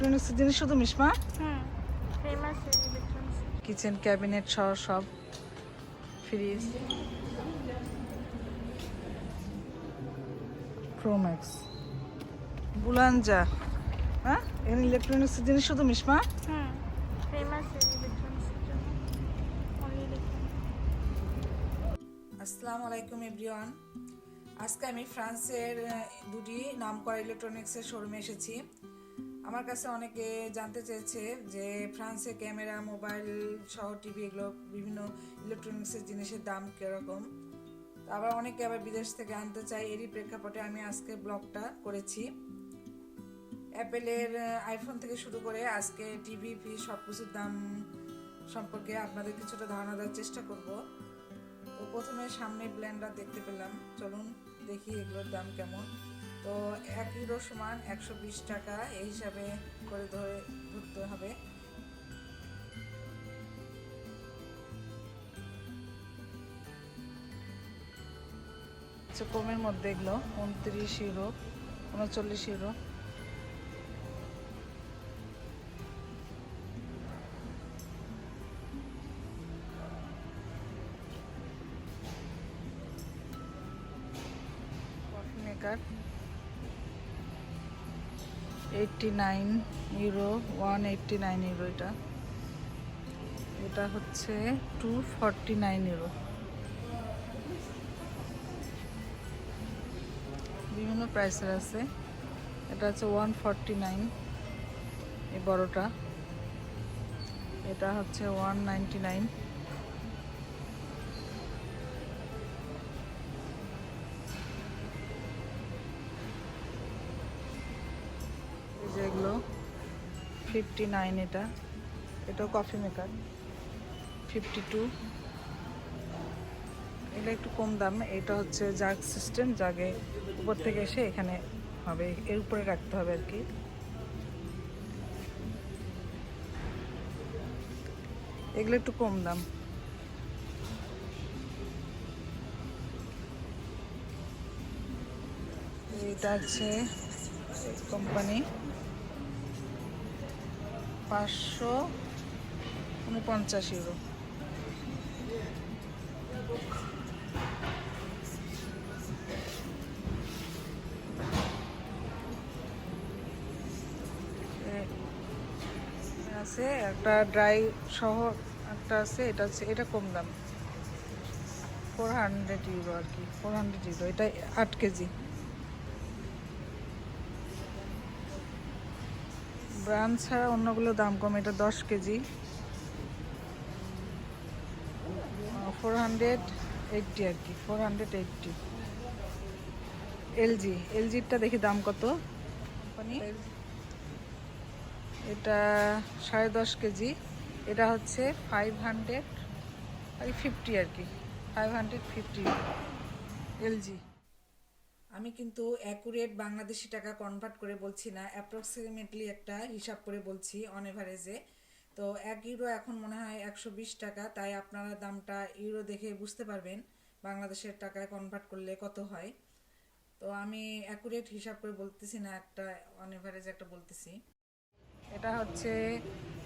Electronics জিনিস শুধু famous kitchen cabinet সহ সব ফ্রিজ প্রোম্যাক্স বুলানজা হ্যাঁ এখানে ইলেকট্রনিক্স জিনিস শুধু ইলেকট্রনিক্স আসসালামু আলাইকুম এভরিওয়ান। আজকে আমি ফ্রান্সের দুটি নামকরা ইলেকট্রনিক্সের শোরুমে এসেছি। আমার কাছে অনেকে জানতে চেয়েছে যে ফ্রান্সে ক্যামেরা, মোবাইল সহ টিভি এগুলো বিভিন্ন ইলেকট্রনিক্সের জিনিসের দাম কীরকম? আবার অনেকে আবার বিদেশ থেকে আনতে চাই এরই প্রেক্ষাপটে আমি আজকে ব্লগটা করেছি। অ্যাপেলের আইফোন থেকে শুরু করে আজকে টিভি ফি সব কিছুর দাম সম্পর্কে আপনাদের কিছুটা ধারণা দেওয়ার চেষ্টা করব। তো প্রথমে সামনে ব্লেন্ডার দেখতে পেলাম। চলুন দেখি এগুলোর দাম কেমন। তো এক ইউরো সমান একশো বিশ টাকা, এই হিসাবে করে ধরে ধরতে হবে। আচ্ছা কমের মধ্যে এগুলো, উনত্রিশ ইউরো, উনচল্লিশ euro. Nine euro one eighty nine euro এটা। এটা হচ্ছে টু ফর্টি নাইন ইউরো বিভিন্ন প্রাইসের আছে। এটা হচ্ছে ওয়ান ফর্টি নাইন এই বড়টা। এটা হচ্ছে one ninety nine fifty nine এটা। এটাও কফি মেকার ফিফটি টু। এটা একটু কম দাম। এটা হচ্ছে জাগ সিস্টেম জাগে উপর থেকে এসে এখানে হবে। এর উপরে রাখতে হবে আর কি। এগুলো একটু কম দাম। এটা আছে কোম্পানি পাঁচশো উনপঞ্চাশ ইউরো আছে একটা ড্রাই সহ একটা আছে, এটা হচ্ছে, এটা কম দাম। ফোর হান্ড্রেড ইউরো আর কি ফোর হান্ড্রেড ইউরো এটা আট কেজি। ব্রান্ড ছাড়া অন্যগুলো দাম কম এটা দশ কেজি। ফোর হান্ড্রেড এইটটি আর কি ফোর হান্ড্রেড এইটটি এলজি এলজিরটা দেখি দাম কত? এটা সাড়ে দশ কেজি এটা হচ্ছে ফাইভ হান্ড্রেড ফাইভ ফিফটি আর কি ফাইভ হান্ড্রেড ফিফটি এলজি আমি কিন্তু অ্যাকুরেট বাংলাদেশি টাকা কনভার্ট করে বলছি না অ্যাপ্রক্সিমেটলি একটা হিসাব করে বলছি অন এভারেজে তো এক ইউরো এখন মনে হয় একশো বিশ টাকা, তাই আপনারা দামটা ইউরো দেখে বুঝতে পারবেন বাংলাদেশের টাকায় কনভার্ট করলে কত হয়। তো আমি অ্যাকুরেট হিসাব করে বলতেছি না, একটা অন এভারেজ একটা বলতেছি। এটা হচ্ছে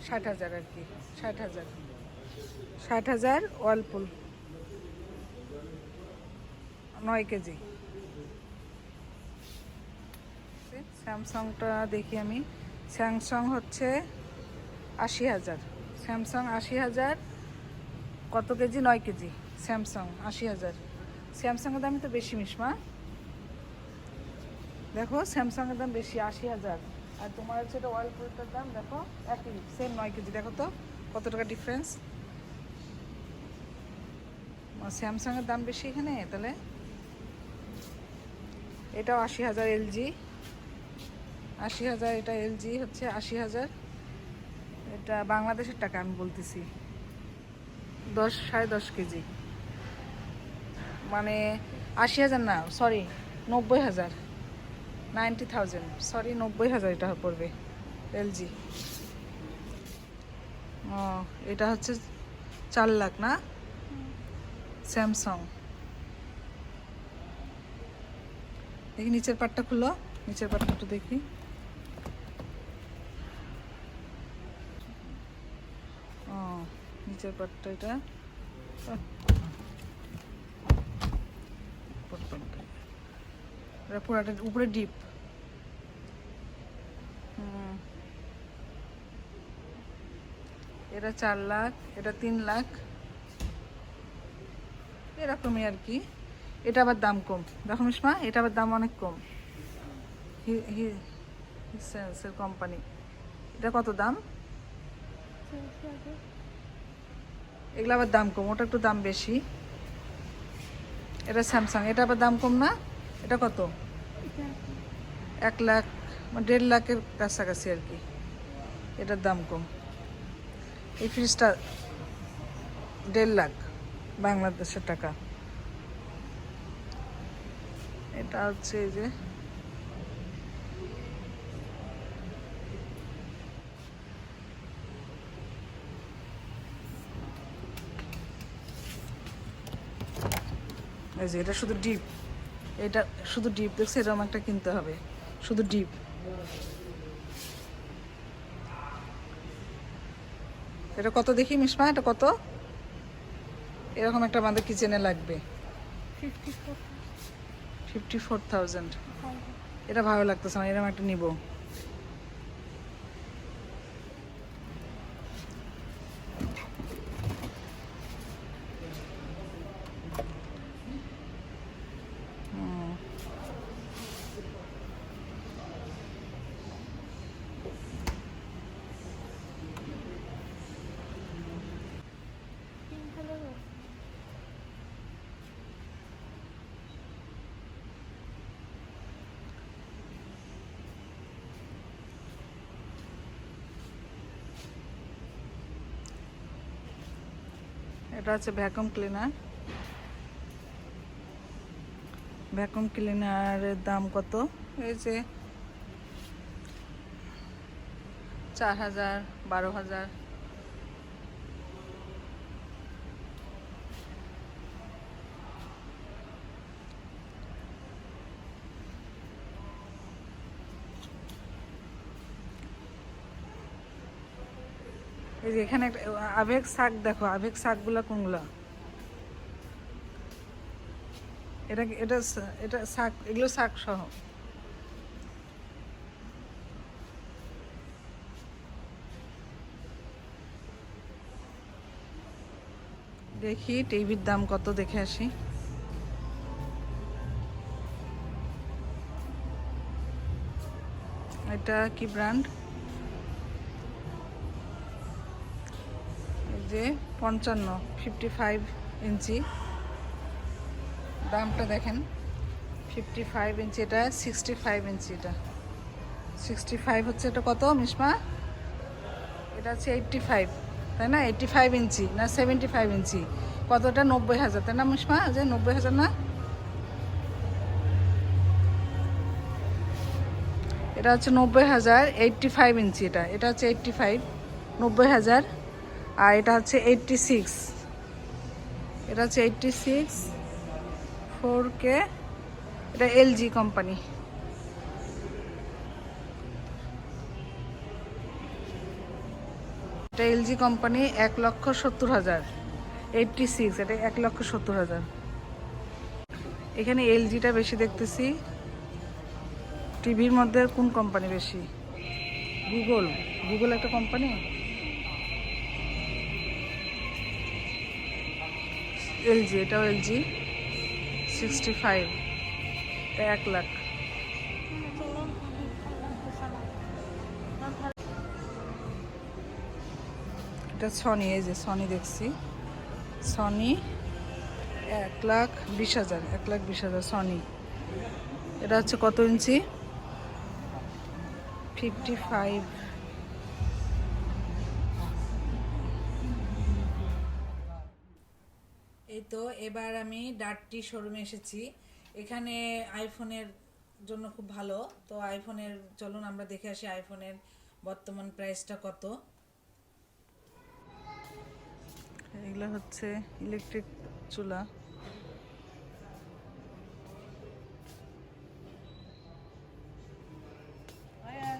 ষাট হাজার আর কি, ষাট হাজার। ষাট হাজার ওয়ালপুল, নয় কেজি। স্যামসাংটা দেখি আমি। স্যামসাং হচ্ছে আশি হাজার। স্যামসাং আশি হাজার, কত কেজি? নয় কেজি। স্যামসাং আশি হাজার। স্যামসাংয়ের দাম তো বেশি মিসমা দেখো, স্যামসাংয়ের দাম বেশি, আশি হাজার। আর তোমার হচ্ছে এটা ওয়ালপুলটার দাম, দেখো, একই সেম নয় কেজি। দেখো তো, কত টাকা ডিফারেন্স স্যামসাংয়ের দাম বেশি এখানে, তাহলে? এটাও আশি হাজার এলজি। আশি হাজার, এটা এলজি হচ্ছে আশি হাজার। এটা বাংলাদেশের টাকা আমি বলতেছি। দশ, সাড়ে দশ কেজি। মানে আশি হাজার না সরি নব্বই হাজার। নাইনটি থাউজেন্ড সরি নব্বই হাজার এটা পড়বে এলজি ও, এটা হচ্ছে চার লাখ না? স্যামসাং দেখি নিচের পাটটা খুলো, নিচের পাটটা দেখি। নিচের পাটটা এটা? আহ। উপর ডিপ। এটা চার লাখ, এটা তিন লাখ। এরকমই আর কি। এটা আবার দাম কম। দেখো মিসমা এটা আবার দাম অনেক কম। হিসেন্সের কোম্পানি। এটা কত দাম? এগুলো আবার দাম কম, ওটা একটু দাম বেশি। এটা স্যামসাং এটা আবার দাম কম না? এটা কত? এক লাখ, দেড় লাখের কাছাকাছি আর কি। এটার দাম কম। এই ফ্রিজটা দেড় লাখ বাংলাদেশের টাকা। এটা হচ্ছে যে এই যে এটা শুধু ডিপ। এটা শুধু ডিপ দেখছে? এরকম একটা কিনতে হবে। শুধু ডিপ। এটা কত দেখি মিসমা এটা কত? এরকম একটা আমাদের কিচেনে লাগবে। Fifty four thousand. এটা ভালো লাগতেছে না এরকম একটা নিব। এটা হচ্ছে ভ্যাকুম ক্লিনার ভ্যাকুম ক্লিনারের দাম কত? এই যে চার হাজার বারো হাজার। এখানে আবেগ শাক দেখো, আবেগ শাকগুলা কোনগুলা? এটা এটা এটা শাক, এগুলো শাক সহ। দেখি, টিভির দাম কত দেখে আসি। এটা কি ব্র্যান্ড? যে পঞ্চান্ন ফিফটি ফাইভ ইঞ্চি। দামটা দেখেন ফিফটি ফাইভ ইঞ্চি, এটা সিক্সটি ফাইভ ইঞ্চি এটা। সিক্সটি ফাইভ হচ্ছে এটা কত মিসমা এটা হচ্ছে এইটটি ফাইভ তাই না? এইটটি ফাইভ ইঞ্চি না সেভেন্টি ফাইভ ইঞ্চি। কতটা? নব্বই হাজার, তাই না মিসমা যে নব্বই হাজার না? এটা হচ্ছে নব্বই হাজার এইটটি ফাইভ ইঞ্চি এটা। এটা হচ্ছে এইটটি ফাইভ নব্বই হাজার আর এটা হচ্ছে এইটটি সিক্স এটা হচ্ছে এইটটি সিক্স ফোর কে এটা এলজি কোম্পানি এটা এলজি কোম্পানি এক লক্ষ সত্তর হাজার। এইটটি সিক্স এটা এক লক্ষ সত্তর হাজার। এখানে এলজিটা বেশি দেখতেছি। টিভির মধ্যে কোন কোম্পানি বেশি? গুগল গুগল একটা কোম্পানি এলজি, এটাও এলজি সিক্সটি ফাইভ এক লাখ। এটা সনি, এই যে সনি দেখছি। সনি, এক লাখ বিশ হাজার, এক লাখ বিশ হাজার সনি। এটা হচ্ছে কত ইঞ্চি? ফিফটি ফাইভ তো এবার আমি ডার্টি শোরুমে এসেছি। এখানে আইফোনের জন্য খুব ভালো। তো আইফোনের, চলুন আমরা দেখে আসি আইফোনের বর্তমান প্রাইসটা কত। এগুলো হচ্ছে ইলেকট্রিক চুলা।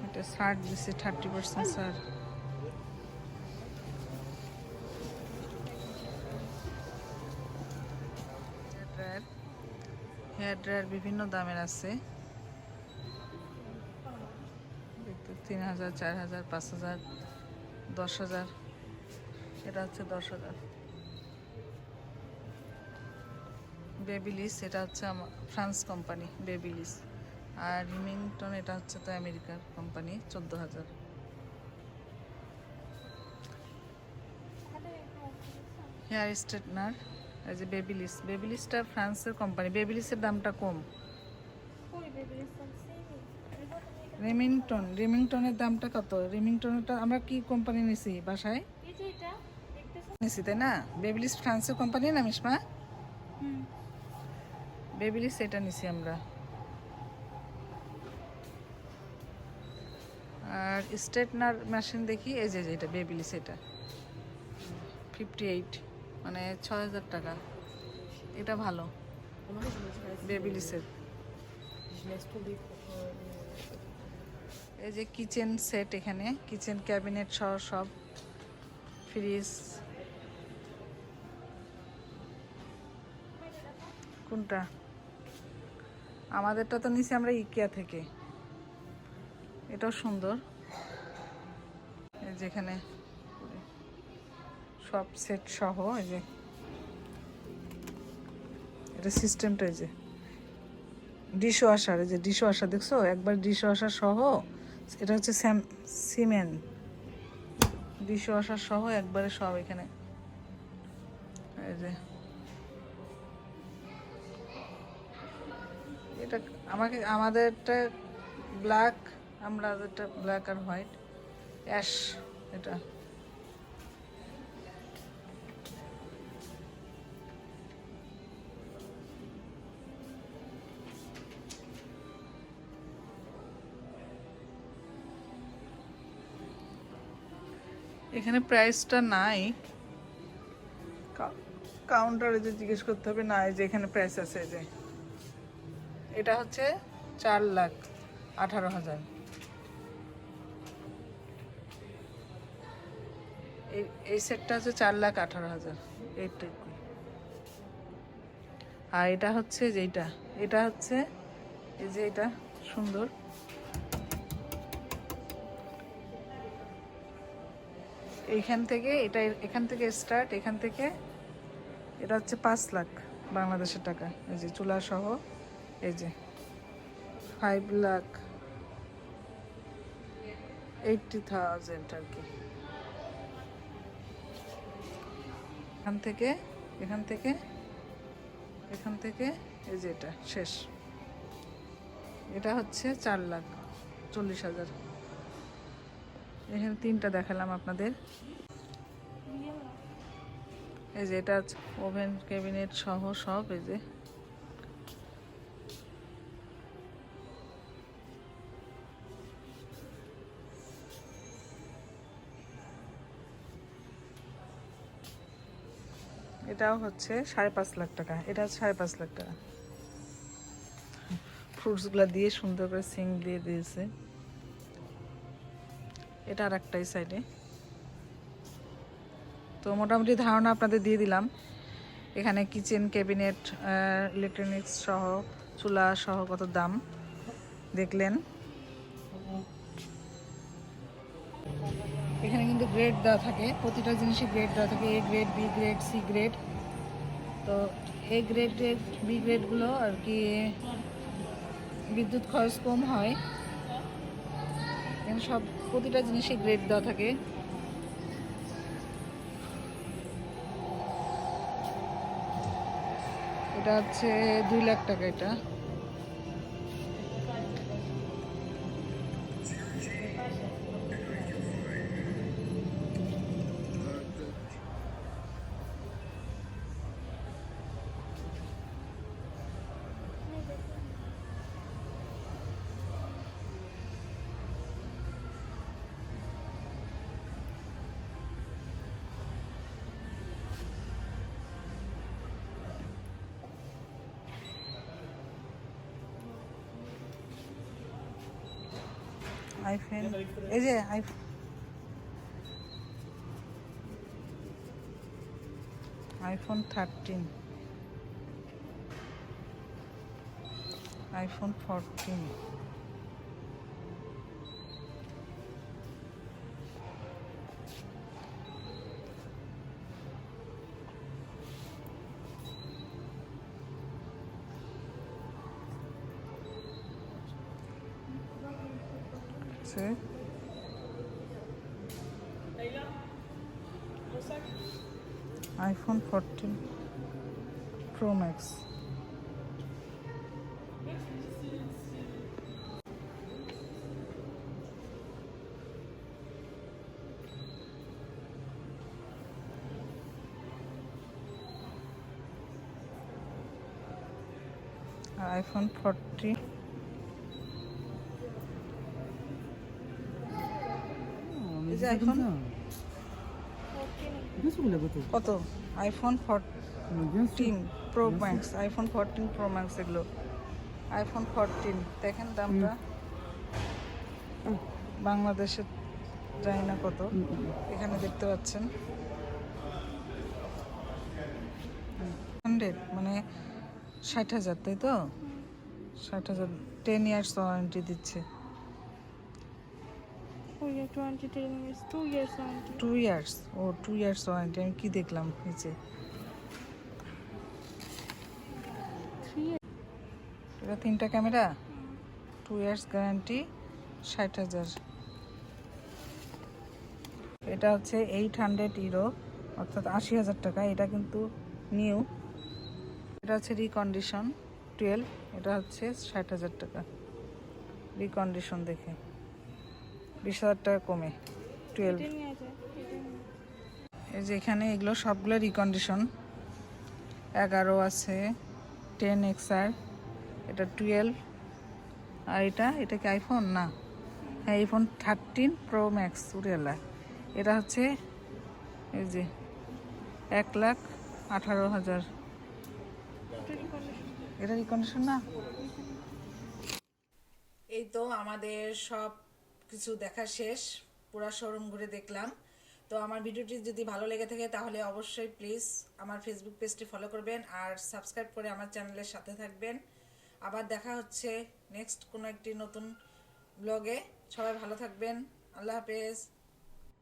এটা ছাড় দিছে থার্টি পার্সেন্ট ছাড় হেয়ার ড্রায়ার বিভিন্ন দামের আছে। তিন হাজার, চার হাজার, পাঁচ হাজার, দশ হাজার। এটা হচ্ছে দশ হাজার। বেবিলিস, এটা হচ্ছে আমার ফ্রান্স কোম্পানি, বেবিলিস। আর রিমিংটন, এটা হচ্ছে তো আমেরিকার কোম্পানি, চোদ্দ হাজার। Hair straightener. এই যে বেবিলিস বেবিলিসটা ফ্রান্সের কোম্পানি বেবিলিসের দামটা কম। রিমিংটন রিমিংটনের দামটা কত? রিমিংটনটা আমরা কি কোম্পানি নিছি বাসায়? নিছি তাই না? বেবিলিস ফ্রান্সের কোম্পানি না মিসমা? বেবিলিস এটা নিছি আমরা। আর স্ট্রেটনার মেশিন দেখি এই যে যে এটা বেবিলিস এটা। ফিফটি এইট মানে ছয় হাজার টাকা। এটা ভালো। এই যে কিচেন সেট এখানে। কিচেন ক্যাবিনেট সহ সব। ফ্রিজ কোনটা? আমাদেরটা তো নিচে আমরা ইকিয়া থেকে। এটাও সুন্দর। যেখানে সব সেট সহ এই যে। এটা সিস্টেমটা এই যে। ডিশ ওয়াশার এই যে ডিশ ওয়াশার দেখছ? একবার ডিশ ওয়াশার সহ, এটা হচ্ছে স্যাম সিমেন্ট ডিশ ওয়াশার সহ একবারে সব এখানে। এই যে। এটা আমাকে, আমাদেরটা ব্ল্যাক আমরা ব্ল্যাক আর হোয়াইট অ্যাশ এটা। এখানে প্রাইসটা নাই। কাউন্টারে যে জিজ্ঞেস করতে হবে, না যে এখানে প্রাইস আছে যে। এটা হচ্ছে চার লাখ আঠারো হাজার। এই সেটটা হচ্ছে চার লাখ আঠারো হাজার এইটুকু আর এটা হচ্ছে যেটা এটা হচ্ছে, এই যে এটা সুন্দর। এইখান থেকে এটা এখান থেকে স্টার্ট এখান থেকে এটা হচ্ছে পাঁচ লাখ বাংলাদেশের টাকা। এই যে চুলা সহ, এই যে ফাইভ লাখ এইটটি থাউজেন্ড আর কি। এখান থেকে এখান থেকে এখান থেকে, এই যে এটা, শেষ। এটা হচ্ছে চার লাখ চল্লিশ হাজার। এখানে তিনটা দেখালাম আপনাদের। এই যে এটা ওভেন ক্যাবিনেট সহ সব, এই যে। এটাও হচ্ছে সাড়ে পাঁচ লাখ টাকা। এটা সাড়ে পাঁচ লাখ টাকা। ফ্রুটসগুলো দিয়ে সুন্দর করে সিং দিয়ে দিয়েছে। এটা আর একটাই সাইডে তো মোটামুটি ধারণা আপনাদের দিয়ে দিলাম। এখানে কিচেন ক্যাবিনেট ইলেকট্রনিক্স সহ, চুলা সহ কত দাম দেখলেন। এখানে কিন্তু গ্রেড দেওয়া থাকে, প্রতিটা জিনিসই গ্রেড দেওয়া থাকে A grade B grade C grade তো এ গ্রেড বি গ্রেডগুলো আর কি বিদ্যুৎ খরচ কম হয়। এখানে সব প্রতিটা জিনিসই গ্রেড দেওয়া থাকে। এটা হচ্ছে দুই লাখ টাকা এটা। আইফোন এই যে iPhone. IPhone thirteen. IPhone fourteen. burası. iPhone 14 Pro Max. iPhone 40 কত? IPhone fourteen pro max iPhone fourteen pro max এগুলো। আইফোন ফোরটিন দেখেন দামটা। বাংলাদেশে জানি না কত। এখানে দেখতে পাচ্ছেন। হান্ড্রেড মানে ষাট হাজার তাই তো? ষাট হাজার টেন ইয়ার্স ওয়ারেন্টি দিচ্ছে। Oh yeah, 20 10 years, 2 years two years ও টু ইয়ার্স ওয়ারেন্টি আমি কি দেখলাম নিচে? 3 এটা তিনটা ক্যামেরা? টু ইয়ার্স গ্যারান্টি ষাট হাজার। এটা হচ্ছে এইট হান্ড্রেড ইউরো অর্থাৎ আশি হাজার টাকা। এটা কিন্তু নিউ এটা হচ্ছে রিকন্ডিশন টুয়েলভ এটা হচ্ছে ষাট হাজার টাকা। রিকন্ডিশন দেখে। বিশ হাজার টাকা কমে টুয়েলভ। এই যে এখানে এগুলো সবগুলো রিকন্ডিশন এগারো আছে টেন এক্সআর এটা টুয়েলভ আর এটা এটা কি আইফোন না। হ্যাঁ আইফোন থার্টিন প্রো ম্যাক্স উড়েলা এটা হচ্ছে এই যে এক লাখ আঠারো হাজার। এটা রিকন্ডিশন না? এই তো আমাদের সব কিছু দেখা শেষ, পুরা শোরুম ঘুরে দেখলাম। তো আমার ভিডিওটি যদি ভালো লেগে থাকে তাহলে অবশ্যই প্লিজ আমার ফেসবুক পেজটি ফলো করবেন আর সাবস্ক্রাইব করে আমার চ্যানেলের সাথে থাকবেন। আবার দেখা হচ্ছে নেক্সট কোনো একটি নতুন ব্লগে সবাই ভালো থাকবেন। আল্লাহ হাফেজ।